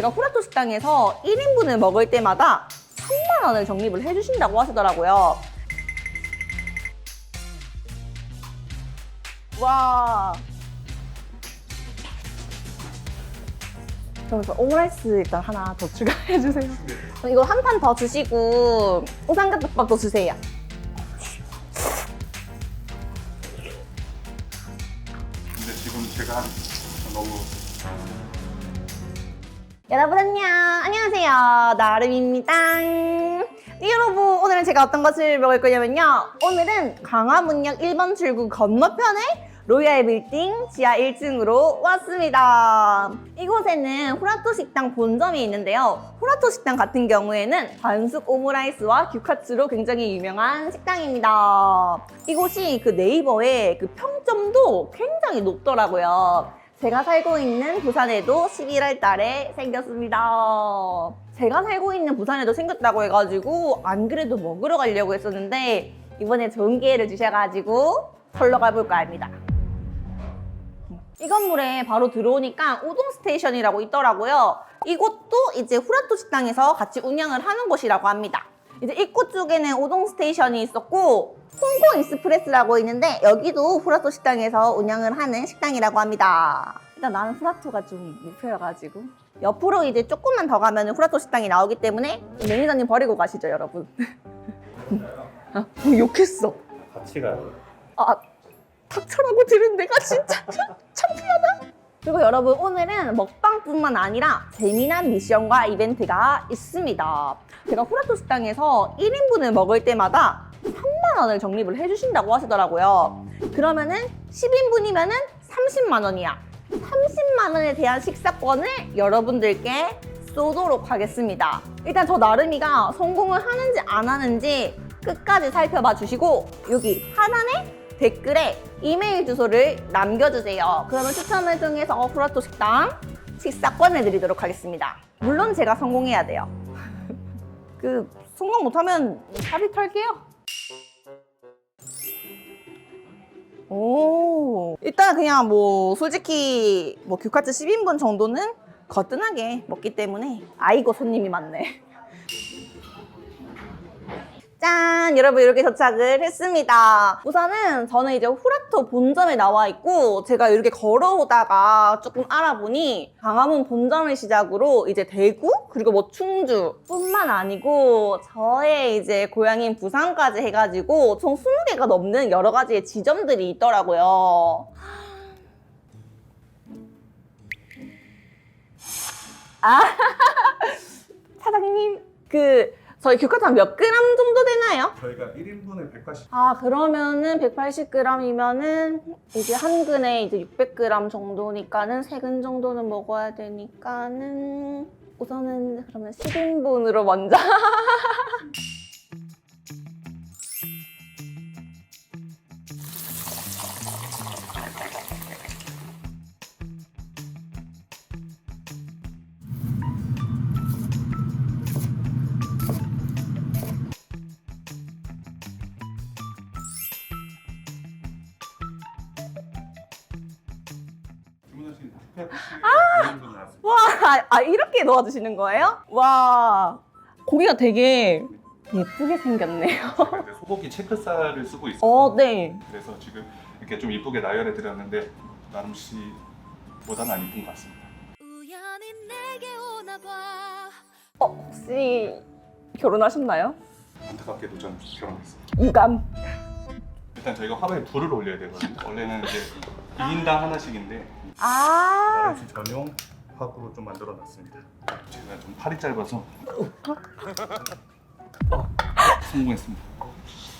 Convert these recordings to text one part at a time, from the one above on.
제가 후라토 식당에서 1인분을 먹을 때마다 3만 원을 적립을 해주신다고 하시더라고요. 와. 그러면서 오므라이스 일단 하나 더 추가해 주세요. 이거 한 판 더 주시고 오삼각덮밥도 주세요. 근데 지금 제가 너무 여러분 안녕. 안녕하세요. 나름입니다. 네, 여러분 오늘은 제가 어떤 것을 먹을 거냐면요. 오늘은 강화문역 1번 출구 건너편에 로얄 빌딩 지하 1층으로 왔습니다. 이곳에는 후라토 식당 본점이 있는데요. 후라토 식당 같은 경우에는 반숙 오므라이스와 규카츠로 굉장히 유명한 식당입니다. 이곳이 그 네이버에 그 평점도 굉장히 높더라고요 제가 살고 있는 부산에도 11월 달에 생겼습니다. 제가 살고 있는 부산에도 생겼다고 해가지고 안 그래도 먹으러 가려고 했었는데 이번에 좋은 기회를 주셔가지고 털러 가볼까 합니다. 이 건물에 바로 들어오니까 우동 스테이션이라고 있더라고요. 이곳도 이제 후라토 식당에서 같이 운영을 하는 곳이라고 합니다. 이제 입구 쪽에는 우동 스테이션이 있었고 홍콩 익스프레스라고 있는데 여기도 후라토 식당에서 운영을 하는 식당이라고 합니다. 일단 나는 후라토가 좀 목표여가지고 옆으로 이제 조금만 더 가면 후라토 식당이 나오기 때문에 매니저님 버리고 가시죠 여러분. 아, 어, 욕했어. 같이 가요. 아, 닥쳐라고 들은 내가 진짜 창피하다. 그리고 여러분 오늘은 먹방뿐만 아니라 재미난 미션과 이벤트가 있습니다. 제가 후라토 식당에서 1인분을 먹을 때마다 3만 원을 적립을 해주신다고 하시더라고요. 그러면은 10인분이면은 30만 원이야. 30만 원에 대한 식사권을 여러분들께 쏘도록 하겠습니다. 일단 저 나름이가 성공을 하는지 안 하는지 끝까지 살펴봐 주시고 여기 하단에 댓글에 이메일 주소를 남겨주세요. 그러면 추첨을 통해서 후라토 식당 식사권을 드리도록 하겠습니다. 물론 제가 성공해야 돼요. 그 성공 못하면 합의 털게요. 오 일단 그냥 뭐 솔직히 뭐 규카츠 10인분 정도는 거뜬하게 먹기 때문에 아이고 손님이 많네. 짠! 여러분 이렇게 도착을 했습니다. 우선은 저는 이제 후라토 본점에 나와 있고 제가 이렇게 걸어오다가 조금 알아보니 강화문 본점을 시작으로 이제 대구 그리고 뭐 충주 뿐만 아니고 저의 이제 고향인 부산까지 해가지고 총 20개가 넘는 여러 가지의 지점들이 있더라고요. 아 사장님 그 저희 교과탄 몇 그램 정도 되나요? 저희가 1인분에 180. 아 그러면은 180g이면은 이제 한 근에 이제 600g 정도니까는 세 근 정도는 먹어야 되니까는 우선은 그러면 10인분으로 먼저 다. 와, 아 이렇게 넣어주시는 거예요? 와 고기가 되게 예쁘게 생겼네요. 소고기 체크살을 쓰고 있어요. 어, 네. 그래서 지금 이렇게 좀 이쁘게 나열해 드렸는데 나름 씨보다는 안 이쁜 것 같습니다. 우연히 내게 오나 봐 어 혹시 결혼하셨나요? 안타깝게도 저는 결혼했습니다. 유감. 일단 저희가 화로에 불을 올려야 되거든요. 원래는 이제 2인당 하나씩인데 아 나름 씨 전용 화구로 좀 만들어 놨습니다. 제가 좀 팔이 짧아서 어, 성공했습니다.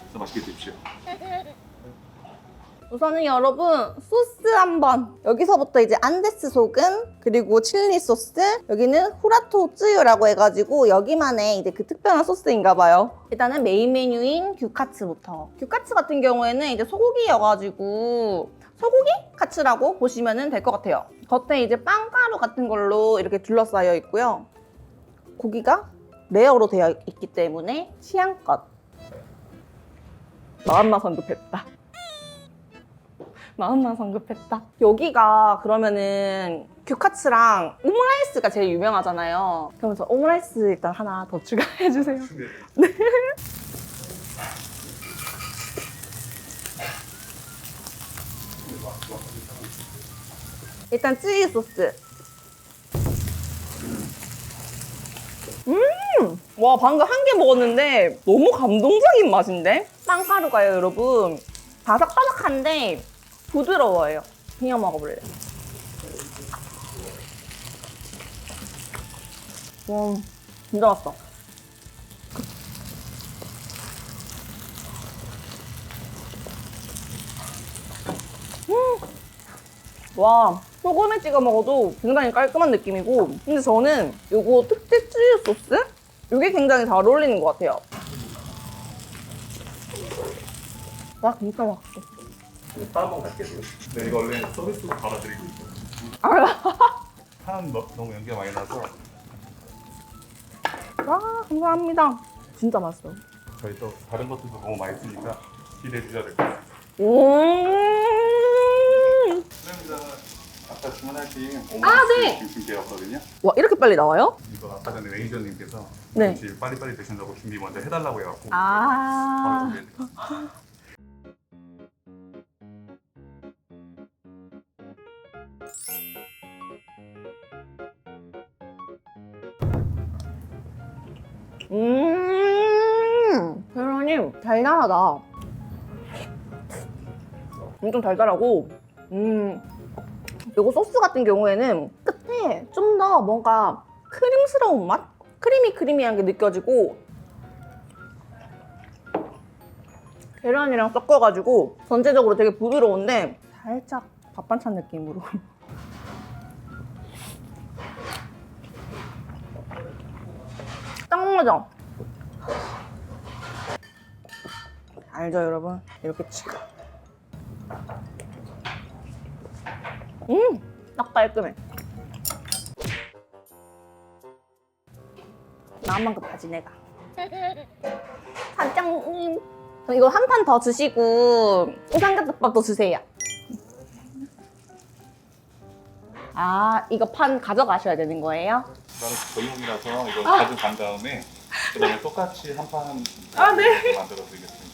그래서 맛있게 드십시오. 우선은 여러분 소스 한번 여기서부터 이제 안데스 소금 그리고 칠리 소스 여기는 후라토 쯔유라고 해가지고 여기만의 이제 그 특별한 소스인가 봐요 일단은 메인 메뉴인 규카츠부터 규카츠 같은 경우에는 이제 소고기여가지고 소고기 카츠라고 보시면 될 것 같아요 겉에 이제 빵가루 같은 걸로 이렇게 둘러싸여 있고요 고기가 레어로 되어 있기 때문에 취향껏 마음만 성급했다 마음만 성급했다. 여기가 그러면은 규카츠랑 오므라이스가 제일 유명하잖아요. 그러면서 오므라이스 일단 하나 더 추가해주세요. 네. 일단 찌개 소스. 음! 와, 방금 한 개 먹었는데 너무 감동적인 맛인데? 빵가루가요, 여러분. 바삭바삭한데 부드러워요. 그냥 먹어볼래요. 와, 진짜 맛있어. 와 소금에 찍어 먹어도 굉장히 깔끔한 느낌이고 근데 저는 요거 특제 치즈 소스? 요게 굉장히 잘 어울리는 것 같아요 와 진짜 맛있어 이따 한번 갈게요. 네, 이거 원래 서비스로 받아드리고 있어요. 한 너, 너무 연기가 많이 나서 와 감사합니다 진짜 맛있어 저희 또 다른 것들도 너무 많이 쓰니까 기대해 주셔야 될 것 같아요. 음~ 수영자는 아까 주문하신 아, 오마스 네. 김치게였거든요. 와 이렇게 빨리 나와요? 이거 아까 전에 매니저님께서 네. 빨리빨리 드신다고 준비 먼저 해달라고 해갖고 바로 아 준비해드렸어요. 음, 계란이 달달하다. 엄청 달달하고, 음, 요거 소스 같은 경우에는 끝에 좀 더 뭔가 크림스러운 맛? 크리미 크리미한 게 느껴지고, 계란이랑 섞어가지고 전체적으로 되게 부드러운데 살짝 밥 반찬 느낌으로. 딱 맞아. 알죠, 여러분? 이렇게 착. 음, 딱 깔끔해. 나만 급하지, 내가. 사장님. 그럼 이거 한 판 더 주시고, 삼겹밥도 주세요. 아, 이거 판 가져가셔야 되는 거예요? 나는 저희용이라서 이거 가져간 다음에 그다음에 똑같이 한판 아, 네. 만들어 드리겠습니다.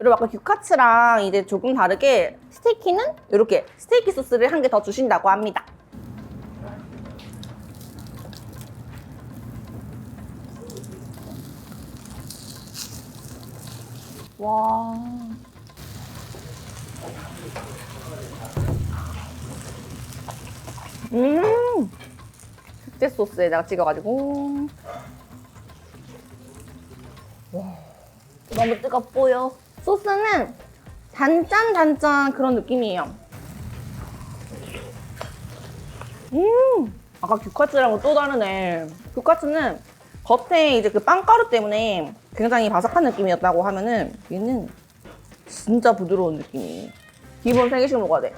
그리고 아까 규카츠랑 이제 조금 다르게 스테이키는 이렇게 스테이키 소스를 한 개 더 주신다고 합니다. 와. 음. 특제 소스에다가 찍어가지고. 너무 뜨겁고요. 소스는 단짠 단짠 그런 느낌이에요. 음, 아까 규카츠랑은 또 다르네. 규카츠는 겉에 이제 그 빵가루 때문에 굉장히 바삭한 느낌이었다고 하면은 얘는 진짜 부드러운 느낌이에요. 기본 3개씩 먹어야 돼.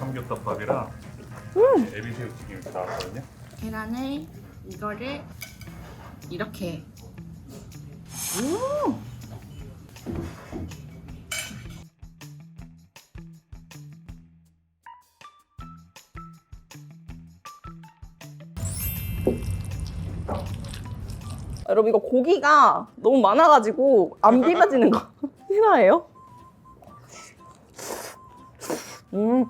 삼겹살밥이랑 에비새우 튀김 이렇게 나왔거든요. 계란을 이거를 이렇게 음! 여러분 이거 고기가 너무 많아가지고 안 비벼지는 거 실화예요? 음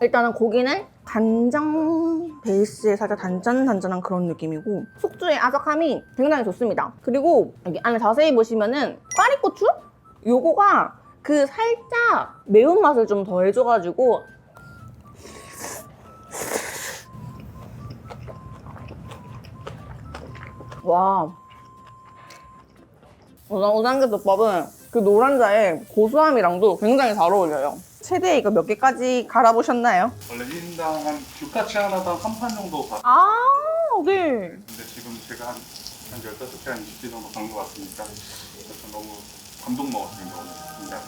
일단은 고기는 간장 베이스에 살짝 단짠단짠한 그런 느낌이고 숙주의 아삭함이 굉장히 좋습니다. 그리고 여기 안에 자세히 보시면은 꽈리고추? 요거가 그 살짝 매운맛을 좀 더해줘가지고 와 오상- 오삼겹밥은 그 노란자의 고소함이랑도 굉장히 잘 어울려요. 최대 이거 몇 개까지 갈아보셨나요? 원래 1인당 한 규카치 하나당 한 판 정도 받 아 네. 근데 지금 제가 한, 한 15개, 한 20개 정도 간 것 같으니까 그래서 너무 감동 먹었습니다, 오늘.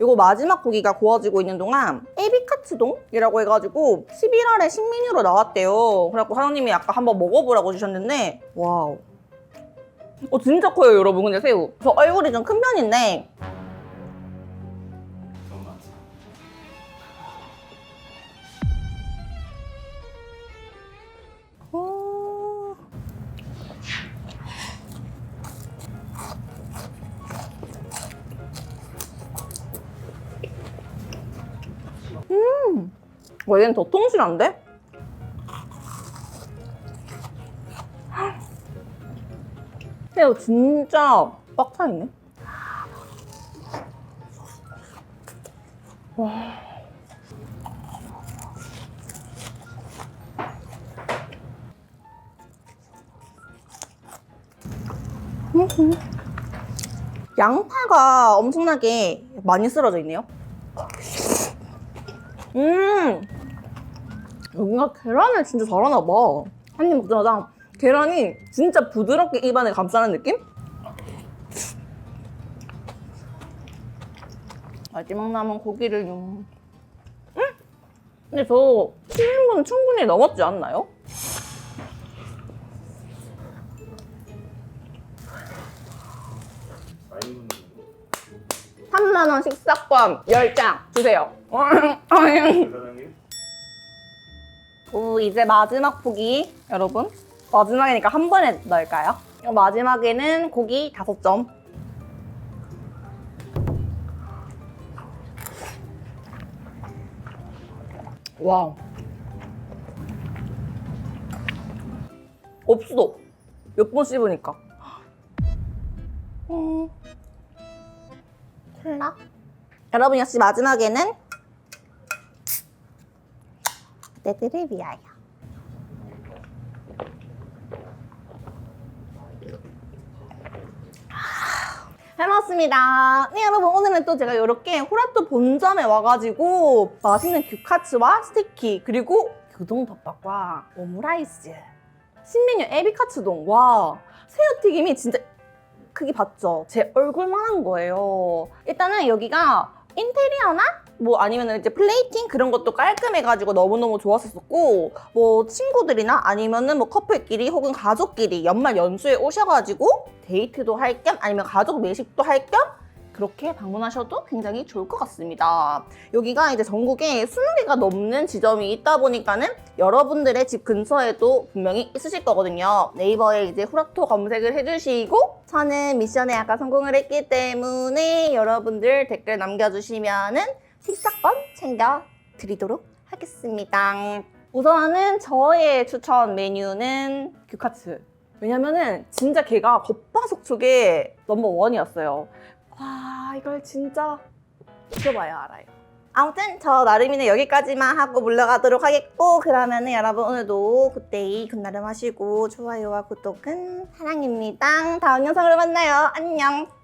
이거 마지막 고기가 구워지고 있는 동안 에비카츠동이라고 해가지고 11월에 신메뉴로 나왔대요. 그래갖고 사장님이 아까 한번 먹어보라고 주셨는데 와우. 어 진짜 커요 여러분 근데 새우. 저 얼굴이 좀 큰 편인데 와 얘는 더 통실한데? 새우 진짜 꽉 차있네. 양파가 엄청나게 많이 쓸어져 있네요. 음, 뭔가 계란을 진짜 잘하나 봐. 한 입 먹자마자 계란이 진짜 부드럽게 입안에 감싸는 느낌? 마지막 남은 고기를 용. 음? 근데 저 7인분 충분히 넘었지 않나요? 아이는 3만 원 식사권 10장 주세요. 사장님? 오, 이제 마지막 포기 여러분. 마지막이니까 한 번에 넣을까요? 마지막에는 고기 5점. 와우. 없어 몇 번 씹으니까. 음. 콜라? 여러분 역시 마지막에는 그대들을 위하여. 해봤습니다. 네, 여러분, 오늘은 또 제가 이렇게 호라토 본점에 와가지고 맛있는 규카츠와 스테이키, 그리고 교동덮밥과 오므라이스, 신메뉴 에비카츠동. 와, 새우튀김이 진짜 크기 봤죠? 제 얼굴만 한 거예요. 일단은 여기가 인테리어나 뭐 아니면 이제 플레이팅 그런 것도 깔끔해가지고 너무너무 좋았었고 뭐 친구들이나 아니면은 뭐 커플끼리 혹은 가족끼리 연말 연수에 오셔가지고 데이트도 할 겸 아니면 가족 외식도 할 겸 그렇게 방문하셔도 굉장히 좋을 것 같습니다. 여기가 이제 전국에 20개가 넘는 지점이 있다 보니까는 여러분들의 집 근처에도 분명히 있으실 거거든요. 네이버에 이제 후라토 검색을 해주시고 저는 미션에 아까 성공을 했기 때문에 여러분들 댓글 남겨주시면은 식사권 챙겨 드리도록 하겠습니다. 우선은 저의 추천 메뉴는 규카츠. 왜냐면은 진짜 걔가 겉바속 촉의 넘버원이었어요. 와 이걸 진짜 드셔봐야 알아요. 아무튼 저 나름이는 여기까지만 하고 물러가도록 하겠고 그러면은 여러분 오늘도 굿데이 굿나름 하시고 좋아요와 구독은 사랑입니다. 다음 영상으로 만나요. 안녕.